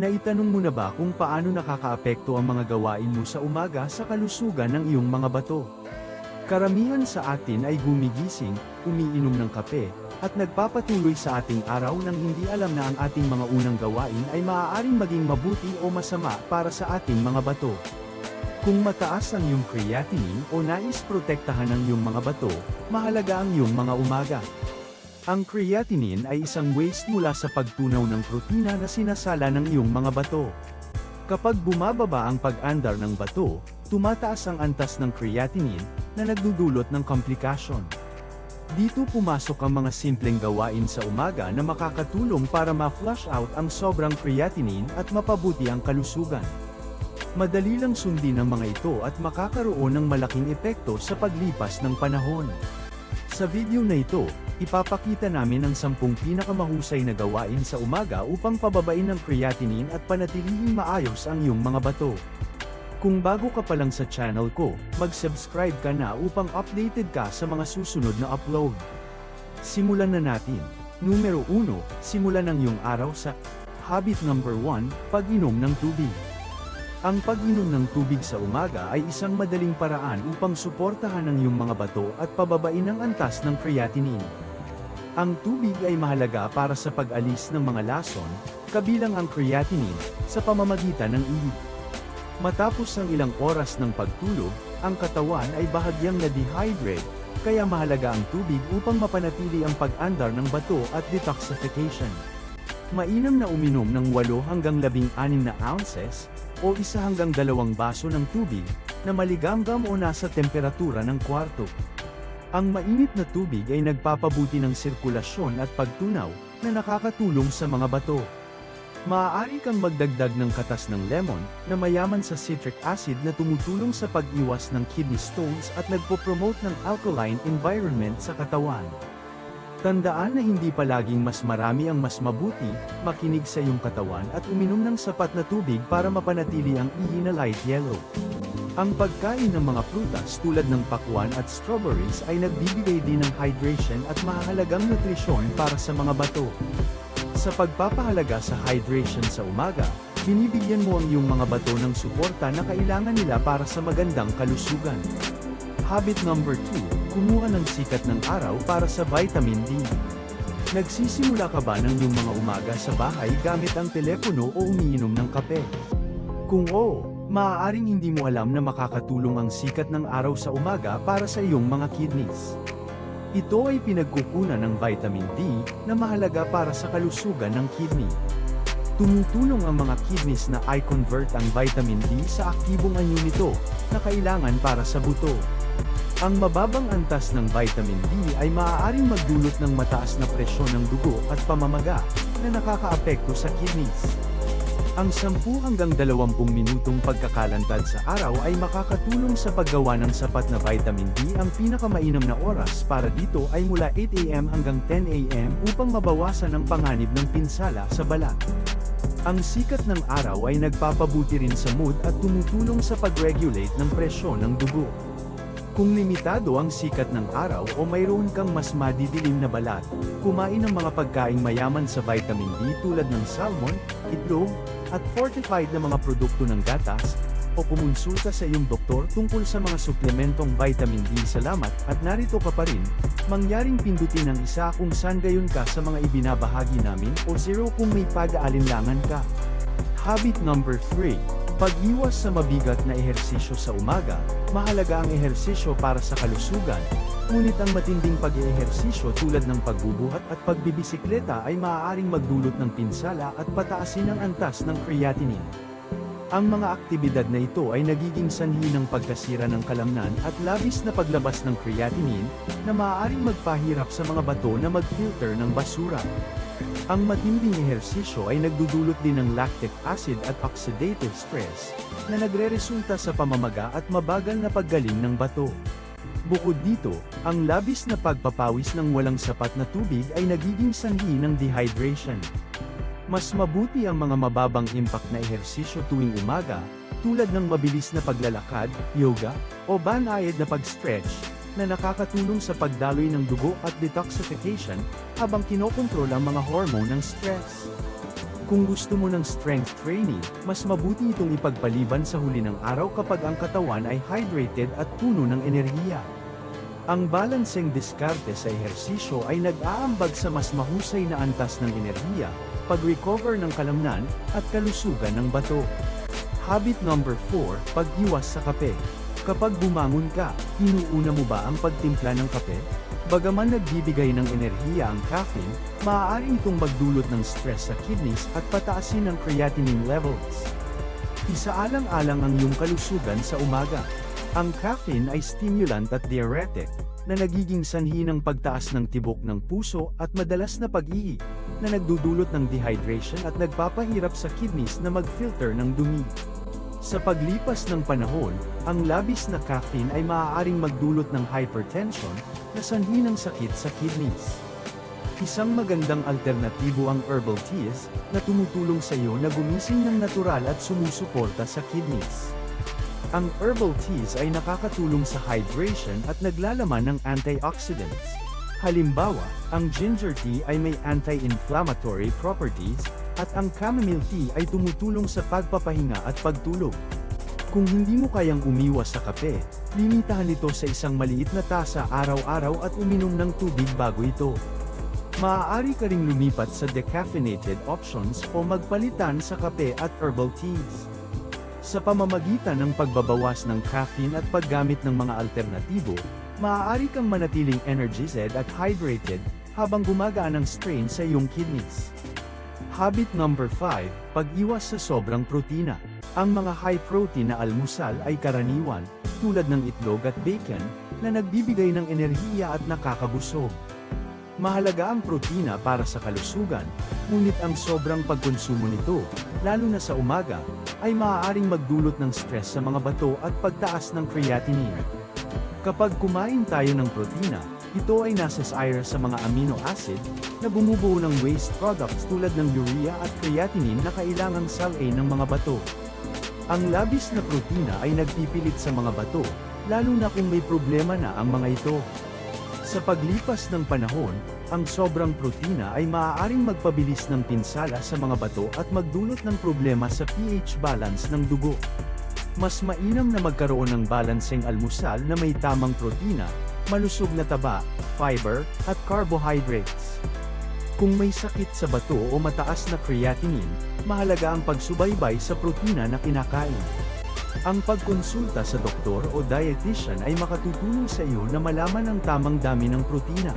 Naitanong mo na ba kung paano nakakaapekto ang mga gawain mo sa umaga sa kalusugan ng iyong mga bato? Karamihan sa atin ay gumigising, umiinom ng kape, at nagpapatuloy sa ating araw nang hindi alam na ang ating mga unang gawain ay maaaring maging mabuti o masama para sa ating mga bato. Kung mataas ang iyong creatinine o nais protektahan ang iyong mga bato, mahalaga ang iyong mga umaga. Ang creatinine ay isang waste mula sa pagtunaw ng protina na sinasala ng iyong mga bato. Kapag bumababa ang pag-andar ng bato, tumataas ang antas ng creatinine, na nagdudulot ng komplikasyon. Dito pumasok ang mga simpleng gawain sa umaga na makakatulong para ma-flush out ang sobrang creatinine at mapabuti ang kalusugan. Madali lang sundin ang mga ito at makakaroon ng malaking epekto sa paglipas ng panahon. Sa video na ito, ipapakita namin ang 10 pinakamahusay na gawain sa umaga upang pababain ang creatinine at panatilihing maayos ang iyong mga bato. Kung bago ka pa lang sa channel ko, mag-subscribe ka na upang updated ka sa mga susunod na upload. Simulan na natin. Numero 1, simulan ang iyong araw sa Habit number 1, pag-inom ng tubig. Ang pag-inom ng tubig sa umaga ay isang madaling paraan upang suportahan ang iyong mga bato at pababain ang antas ng creatinine. Ang tubig ay mahalaga para sa pag-alis ng mga lason, kabilang ang creatinine, sa pamamagitan ng ihi. Matapos ang ilang oras ng pagtulog, ang katawan ay bahagyang na-dehydrate, kaya mahalaga ang tubig upang mapanatili ang pag-andar ng bato at detoxification. Mainam na uminom ng 8 hanggang 16 na ounces, o isa hanggang dalawang baso ng tubig, na maligamgam o nasa temperatura ng kwarto. Ang mainit na tubig ay nagpapabuti ng sirkulasyon at pagtunaw, na nakakatulong sa mga bato. Maaari kang magdagdag ng katas ng lemon, na mayaman sa citric acid na tumutulong sa pag-iwas ng kidney stones at nagpo-promote ng alkaline environment sa katawan. Tandaan na hindi palaging mas marami ang mas mabuti, makinig sa iyong katawan at uminom ng sapat na tubig para mapanatili ang ihi na light yellow. Ang pagkain ng mga prutas tulad ng pakwan at strawberries ay nagbibigay din ng hydration at mahalagang nutrisyon para sa mga bato. Sa pagpapahalaga sa hydration sa umaga, binibigyan mo ang iyong mga bato ng suporta na kailangan nila para sa magandang kalusugan. Habit number 2, kumuha ng sikat ng araw para sa vitamin D. Nagsisimula ka ba ng iyong mga umaga sa bahay gamit ang telepono o umiinom ng kape? Kung oo, maaaring hindi mo alam na makakatulong ang sikat ng araw sa umaga para sa iyong mga kidneys. Ito ay pinagkukunan ng vitamin D, na mahalaga para sa kalusugan ng kidney. Tumutulong ang mga kidneys na i-convert ang vitamin D sa aktibong anyo nito, na kailangan para sa buto. Ang mababang antas ng vitamin D ay maaaring magdulot ng mataas na presyon ng dugo at pamamaga, na nakakaapekto sa kidneys. Ang 10 hanggang 20 minutong pagkakalantad sa araw ay makakatulong sa paggawa ng sapat na vitamin D. Ang pinakamainam na oras para dito ay mula 8am hanggang 10am upang mabawasan ang panganib ng pinsala sa balat. Ang sikat ng araw ay nagpapabuti rin sa mood at tumutulong sa pag-regulate ng presyon ng dugo. Kung limitado ang sikat ng araw o mayroon kang mas madidilim na balat, kumain ng mga pagkaing mayaman sa vitamin D tulad ng salmon, itlog, at fortified na mga produkto ng gatas, o kumonsulta sa iyong doktor tungkol sa mga suplementong vitamin D. Salamat at narito ka pa rin, mangyaring pindutin ang isa kung saan gayon ka sa mga ibinabahagi namin o zero kung may pag-aalinlangan ka. Habit number 3. Pag-iwas sa mabigat na ehersisyo sa umaga, mahalaga ang ehersisyo para sa kalusugan, ngunit ang matinding pag-ehersisyo tulad ng pagbubuhat at pagbibisikleta ay maaaring magdulot ng pinsala at pataasin ang antas ng creatinine. Ang mga aktibidad na ito ay nagiging sanhi ng pagkasira ng kalamnan at labis na paglabas ng creatinine, na maaaring magpahirap sa mga bato na mag-filter ng basura. Ang matinding ehersisyo ay nagdudulot din ng lactic acid at oxidative stress, na nagreresulta sa pamamaga at mabagal na paggaling ng bato. Bukod dito, ang labis na pagpapawis ng walang sapat na tubig ay nagiging sanhi ng dehydration. Mas mabuti ang mga mababang impact na ehersisyo tuwing umaga, tulad ng mabilis na paglalakad, yoga, o banayad na pag-stretch, na nakakatulong sa pagdaloy ng dugo at detoxification, habang kinokontrol ang mga hormone ng stress. Kung gusto mo ng strength training, mas mabuti itong ipagpaliban sa huli ng araw kapag ang katawan ay hydrated at puno ng enerhiya. Ang balancing diskarte sa ehersisyo ay nag-aambag sa mas mahusay na antas ng enerhiya, pag-recover ng kalamnan, at kalusugan ng bato. Habit number 4, pag-iwas sa kape. Kapag bumangon ka, inuuna mo ba ang pagtimpla ng kape? Bagaman nagbibigay ng enerhiya ang caffeine, maaari itong magdulot ng stress sa kidneys at pataasin ang creatinine levels. Isaalang-alang ang iyong kalusugan sa umaga. Ang caffeine ay stimulant at diuretic, na nagiging sanhi ng pagtaas ng tibok ng puso at madalas na pag-ihi, na nagdudulot ng dehydration at nagpapahirap sa kidneys na mag-filter ng dumi. Sa paglipas ng panahon, ang labis na caffeine ay maaaring magdulot ng hypertension, na sanhi ng sakit sa kidneys. Isang magandang alternatibo ang herbal teas, na tumutulong sa iyo na gumising ng natural at sumusuporta sa kidneys. Ang herbal teas ay nakakatulong sa hydration at naglalaman ng antioxidants. Halimbawa, ang ginger tea ay may anti-inflammatory properties, at ang chamomile tea ay tumutulong sa pagpapahinga at pagtulog. Kung hindi mo kayang umiwas sa kape, limitahan ito sa isang maliit na tasa araw-araw at uminom ng tubig bago ito. Maaari ka ring lumipat sa decaffeinated options o magpalitan sa kape at herbal teas. Sa pamamagitan ng pagbabawas ng caffeine at paggamit ng mga alternatibo, maaari kang manatiling energized at hydrated habang gumagaan ang strain sa iyong kidneys. Habit number 5, pag-iwas sa sobrang protina. Ang mga high-protein na almusal ay karaniwan, tulad ng itlog at bacon, na nagbibigay ng enerhiya at nakakabusog. Mahalaga ang protina para sa kalusugan, ngunit ang sobrang pagkonsumo nito, lalo na sa umaga, ay maaaring magdulot ng stress sa mga bato at pagtaas ng creatinine. Kapag kumain tayo ng protina, ito ay nasa sire sa mga amino acid, na bumubuo ng waste products tulad ng urea at creatinine na kailangang salin ng mga bato. Ang labis na protina ay nagpipilit sa mga bato, lalo na kung may problema na ang mga ito. Sa paglipas ng panahon, ang sobrang protina ay maaaring magpabilis ng pinsala sa mga bato at magdulot ng problema sa pH balance ng dugo. Mas mainam na magkaroon ng balancing almusal na may tamang protina, malusog na taba, fiber, at carbohydrates. Kung may sakit sa bato o mataas na creatinine, mahalaga ang pagsubaybay sa protina na kinakain. Ang pagkonsulta sa doktor o dietitian ay makatutulong sa iyo na malaman ang tamang dami ng protina.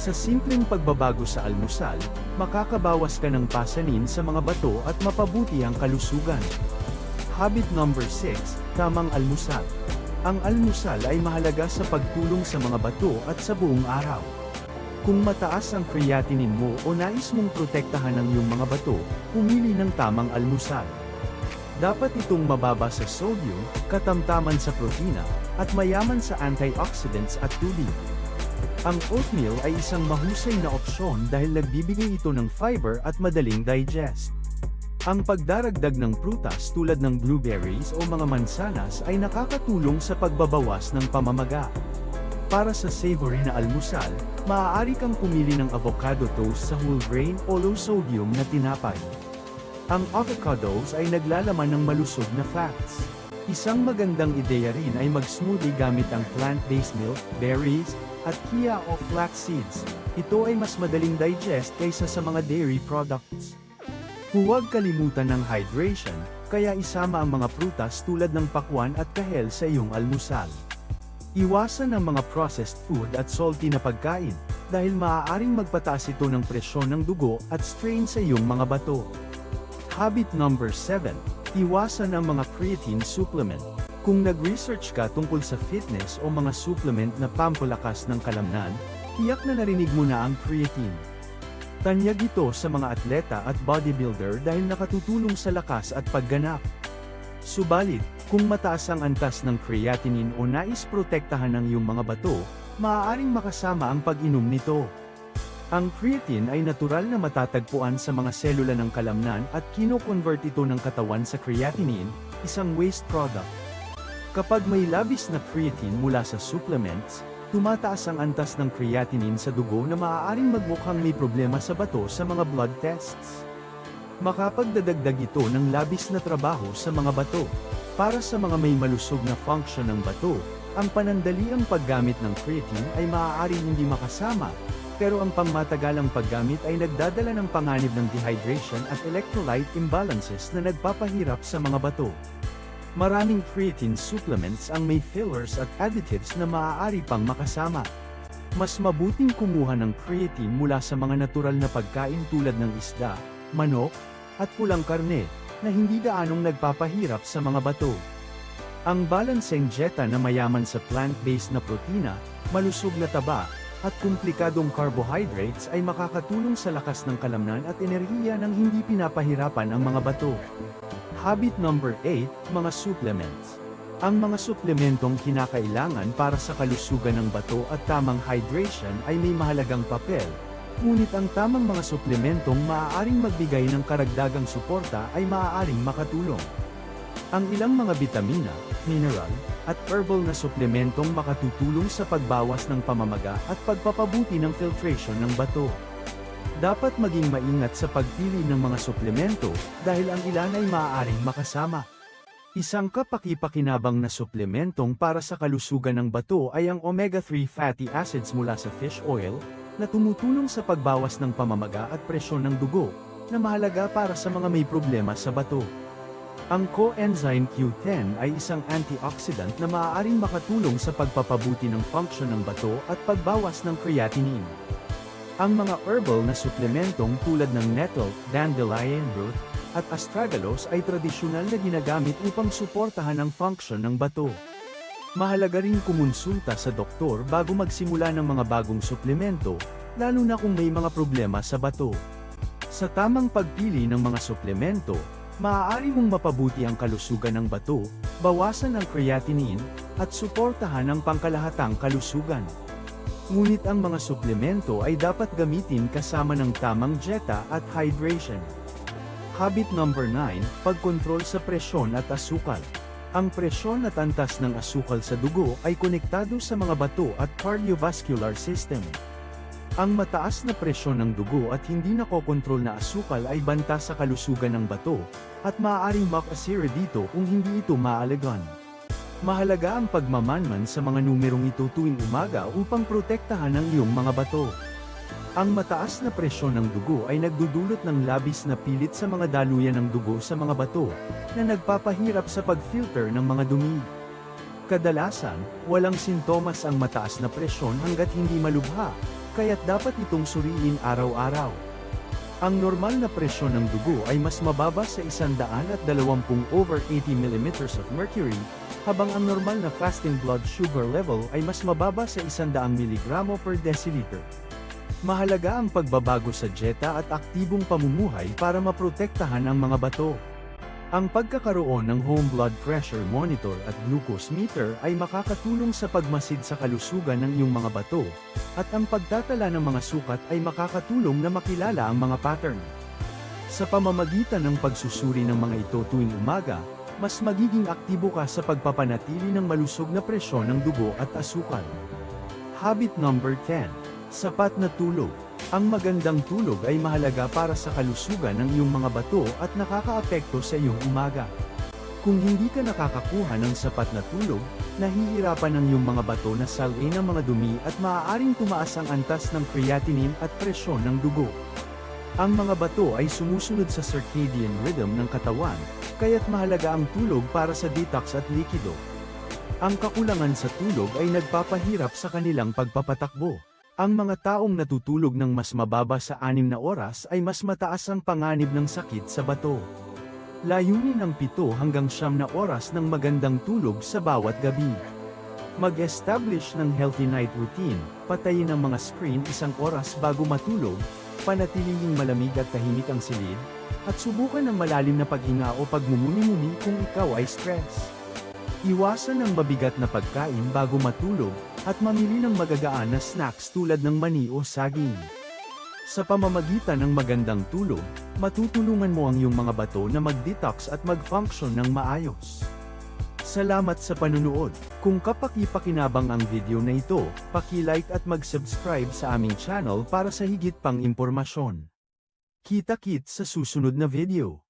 Sa simpleng pagbabago sa almusal, makakabawas ka ng pasanin sa mga bato at mapabuti ang kalusugan. Habit number 6, tamang almusal. Ang almusal ay mahalaga sa pagtulong sa mga bato at sa buong araw. Kung mataas ang creatinine mo o nais mong protektahan ang iyong mga bato, pumili ng tamang almusal. Dapat itong mababa sa sodium, katamtaman sa protina, at mayaman sa antioxidants at tubig. Ang oatmeal ay isang mahusay na opsyon dahil nagbibigay ito ng fiber at madaling digest. Ang pagdaragdag ng prutas tulad ng blueberries o mga mansanas ay nakakatulong sa pagbabawas ng pamamaga. Para sa savory na almusal, maaari kang pumili ng avocado toast sa whole grain o low sodium na tinapay. Ang avocados ay naglalaman ng malusog na fats. Isang magandang ideya rin ay mag-smoothie gamit ang plant-based milk, berries, at chia o flax seeds. Ito ay mas madaling digest kaysa sa mga dairy products. Huwag kalimutan ng hydration, kaya isama ang mga prutas tulad ng pakwan at kahel sa iyong almusal. Iwasan ang mga processed food at salty na pagkain, dahil maaaring magpataas ito ng presyon ng dugo at strain sa iyong mga bato. Habit number 7. Iwasan ang mga creatine supplement. Kung nag-research ka tungkol sa fitness o mga supplement na pampalakas ng kalamnan, tiyak na narinig mo na ang creatine. Tanyag ito sa mga atleta at bodybuilder dahil nakatutulong sa lakas at pagganap. Subalit, kung mataas ang antas ng creatinine o nais protektahan ng iyong mga bato, maaaring makasama ang pag-inom nito. Ang creatine ay natural na matatagpuan sa mga selula ng kalamnan at kino-convert ito ng katawan sa creatinine, isang waste product. Kapag may labis na creatine mula sa supplements, tumataas ang antas ng creatinine sa dugo na maaaring magmukhang may problema sa bato sa mga blood tests. Makapagdadagdag ito ng labis na trabaho sa mga bato. Para sa mga may malusog na function ng bato, ang panandaliang paggamit ng creatine ay maaaring hindi makasama, pero ang pangmatagalang paggamit ay nagdadala ng panganib ng dehydration at electrolyte imbalances na nagpapahirap sa mga bato. Maraming creatine supplements ang may fillers at additives na maaari pang makasama. Mas mabuting kumuha ng creatine mula sa mga natural na pagkain tulad ng isda, manok, at pulang karne, na hindi gaanong nagpapahirap sa mga bato. Ang balancing dieta na mayaman sa plant-based na protina, malusog na taba, at komplikadong carbohydrates ay makakatulong sa lakas ng kalamnan at enerhiya ng hindi pinapahirapan ang mga bato. Habit number 8, mga supplements. Ang mga suplementong kinakailangan para sa kalusugan ng bato at tamang hydration ay may mahalagang papel, ngunit ang tamang mga suplementong maaaring magbigay ng karagdagang suporta ay maaaring makatulong. Ang ilang mga bitamina, mineral, at herbal na suplementong makatutulong sa pagbawas ng pamamaga at pagpapabuti ng filtration ng bato. Dapat maging maingat sa pagpili ng mga suplemento dahil ang ilan ay maaaring makasama. Isang kapaki-pakinabang na suplementong para sa kalusugan ng bato ay ang omega-3 fatty acids mula sa fish oil, na tumutulong sa pagbawas ng pamamaga at presyon ng dugo, na mahalaga para sa mga may problema sa bato. Ang coenzyme Q10 ay isang antioxidant na maaaring makatulong sa pagpapabuti ng function ng bato at pagbawas ng creatinine. Ang mga herbal na suplementong tulad ng nettle, dandelion root, at astragalus ay tradisyonal na ginagamit upang suportahan ang function ng bato. Mahalaga rin kumonsulta sa doktor bago magsimula ng mga bagong suplemento, lalo na kung may mga problema sa bato. Sa tamang pagpili ng mga suplemento, maaari mong mapabuti ang kalusugan ng bato, bawasan ang creatinine, at suportahan ang pangkalahatang kalusugan. Ngunit ang mga suplemento ay dapat gamitin kasama ng tamang dieta at hydration. Habit number 9, pagkontrol sa presyon at asukal. Ang presyon at antas ng asukal sa dugo ay konektado sa mga bato at cardiovascular system. Ang mataas na presyon ng dugo at hindi nakokontrol na asukal ay banta sa kalusugan ng bato, at maaaring makasira dito kung hindi ito maalagaan. Mahalaga ang pagmamanman sa mga numerong ito tuwing umaga upang protektahan ang iyong mga bato. Ang mataas na presyon ng dugo ay nagdudulot ng labis na pilit sa mga daluyan ng dugo sa mga bato, na nagpapahirap sa pag-filter ng mga dumi. Kadalasan, walang sintomas ang mataas na presyon hanggat hindi malubha, kaya't dapat itong suriin araw-araw. Ang normal na presyon ng dugo ay mas mababa sa 120 over 80 mm of mercury, habang ang normal na fasting blood sugar level ay mas mababa sa 100 mg per deciliter. Mahalaga ang pagbabago sa dieta at aktibong pamumuhay para maprotektahan ang mga bato. Ang pagkakaroon ng home blood pressure monitor at glucose meter ay makakatulong sa pagmasid sa kalusugan ng iyong mga bato, at ang pagtatala ng mga sukat ay makakatulong na makilala ang mga pattern. Sa pamamagitan ng pagsusuri ng mga ito tuwing umaga, mas magiging aktibo ka sa pagpapanatili ng malusog na presyon ng dugo at asukal. Habit number 10. Sapat na tulog. Ang magandang tulog ay mahalaga para sa kalusugan ng iyong mga bato at nakakaapekto sa iyong umaga. Kung hindi ka nakakakuha ng sapat na tulog, nahihirapan ang iyong mga bato na salin ng mga dumi at maaaring tumaas ang antas ng creatinine at presyon ng dugo. Ang mga bato ay sumusunod sa circadian rhythm ng katawan, kaya't mahalaga ang tulog para sa detox at likido. Ang kakulangan sa tulog ay nagpapahirap sa kanilang pagpapatakbo. Ang mga taong natutulog ng mas mababa sa 6 na oras ay mas mataas ang panganib ng sakit sa bato. Layunin ang 7 hanggang 9 na oras ng magandang tulog sa bawat gabi. Mag-establish ng healthy night routine, patayin ang mga screen isang oras bago matulog, panatiling malamig at tahimik ang silid, at subukan ng malalim na paghinga o pagmumuni-muni kung ikaw ay stress. Iwasan ang mabigat na pagkain bago matulog, at mamili ng magagaan na snacks tulad ng mani o saging. Sa pamamagitan ng magandang tulog, matutulungan mo ang iyong mga bato na mag-detox at mag-function ng maayos. Salamat sa panunood. Kung kapaki-pakinabang ang video na ito, paki-like at mag-subscribe sa aming channel para sa higit pang impormasyon. Kita-kit sa susunod na video.